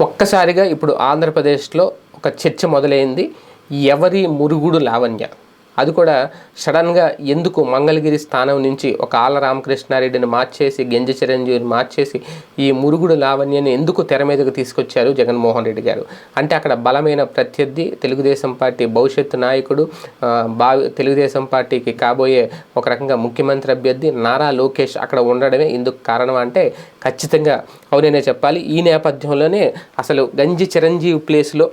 ఒక్కసారిగా ఇప్పుడు ఆంధ్రప్రదేశ్లో ఒక చర్చ మొదలైంది. ఎవరి మురుగుడు లావణ్య? అది కూడా సడన్గా ఎందుకు మంగళగిరి స్థానం నుంచి ఒక ఆల రామకృష్ణారెడ్డిని మార్చేసి గెంజ చిరంజీవిని మార్చేసి ఈ మురుగుడు లావణ్యని ఎందుకు తెర మీదకు తీసుకొచ్చారు జగన్మోహన్ రెడ్డి గారు? అంటే అక్కడ బలమైన ప్రత్యర్థి తెలుగుదేశం పార్టీ భవిష్యత్తు నాయకుడు బావి బా తెలుగుదేశం పార్టీకి కాబోయే ఒక రకంగా ముఖ్యమంత్రి అభ్యర్థి నారా లోకేష్ అక్కడ ఉండడమే ఇందుకు కారణం అంటే ఖచ్చితంగా అవుననే చెప్పాలి. ఈ నేపథ్యంలోనే అసలు గంజి చిరంజీవి ప్లేస్లో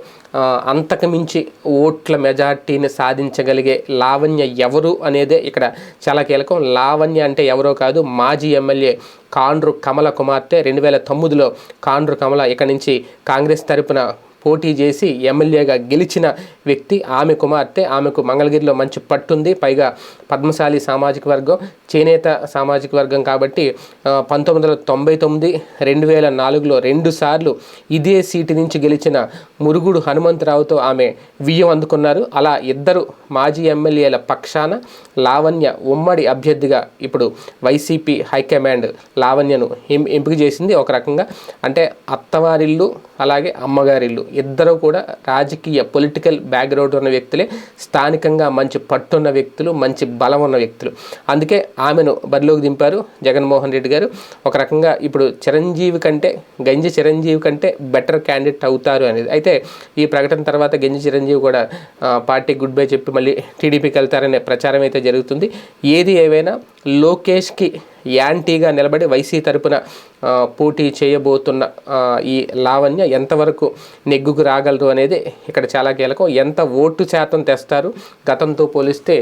అంతకుమించి ఓట్ల మెజార్టీని సాధించగలిగే లావణ్య ఎవరు అనేదే ఇక్కడ చాలా కీలకం. లావణ్య అంటే ఎవరో కాదు మాజీ ఎమ్మెల్యే కాండ్రు కమల కుమార్తె. రెండు వేల తొమ్మిదిలో కాండ్రు కమల ఇక్కడి నుంచి కాంగ్రెస్ తరపున పోటీ చేసి ఎమ్మెల్యేగా గెలిచిన వ్యక్తి ఆమె కుమార్తె. ఆమెకు మంగళగిరిలో మంచి పట్టుంది. పైగా పద్మశాలి సామాజిక వర్గం చేనేత సామాజిక వర్గం కాబట్టి పంతొమ్మిది వందల తొంభై తొమ్మిది రెండు వేల నాలుగులో రెండు సార్లు ఇదే సీటు నుంచి గెలిచిన మురుగుడు హనుమంతరావుతో ఆమె వియ్యం అందుకున్నారు. అలా ఇద్దరు మాజీ ఎమ్మెల్యేల పక్షాన లావణ్య ఉమ్మడి అభ్యర్థిగా ఇప్పుడు వైసీపీ హైకమాండ్ లావణ్యను ఎం- ఎంపిక చేసింది. ఒక రకంగా అంటే అత్తవారిల్లు అలాగే అమ్మగారిల్లు. ఇద్దరు కూడా రాజకీయ పొలిటికల్ బ్యాక్గ్రౌండ్ ఉన్న వ్యక్తులే. స్థానికంగా మంచి పట్టున్న వ్యక్తులు మంచి బలం ఉన్న వ్యక్తులు. అందుకే ఆమెను బరిలోకి దింపారు జగన్మోహన్ రెడ్డి గారు. ఒక రకంగా ఇప్పుడు చిరంజీవి కంటే గంజి చిరంజీవి కంటే బెటర్ క్యాండిడేట్ అవుతారు అనేది. అయితే ఈ ప్రకటన తర్వాత గంజి చిరంజీవి కూడా పార్టీ గుడ్ బై చెప్పి మళ్ళీ టీడీపీకి వెళ్తారనే ప్రచారం అయితే జరుగుతుంది. ఏది ఏవైనా లోకేష్కి యాంటీగా నిలబడి వైసీ తరపున పోటీ చేయబోతున్న ఈ లావణ్య ఎంతవరకు నెగ్గుకు రాగలరు అనేది ఇక్కడ చాలా కీలకం. ఎంత ఓటు శాతం తెస్తారు గతంతో పోలిస్తే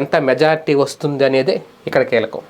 ఎంత మెజార్టీ వస్తుంది అనేది ఇక్కడ కీలకం.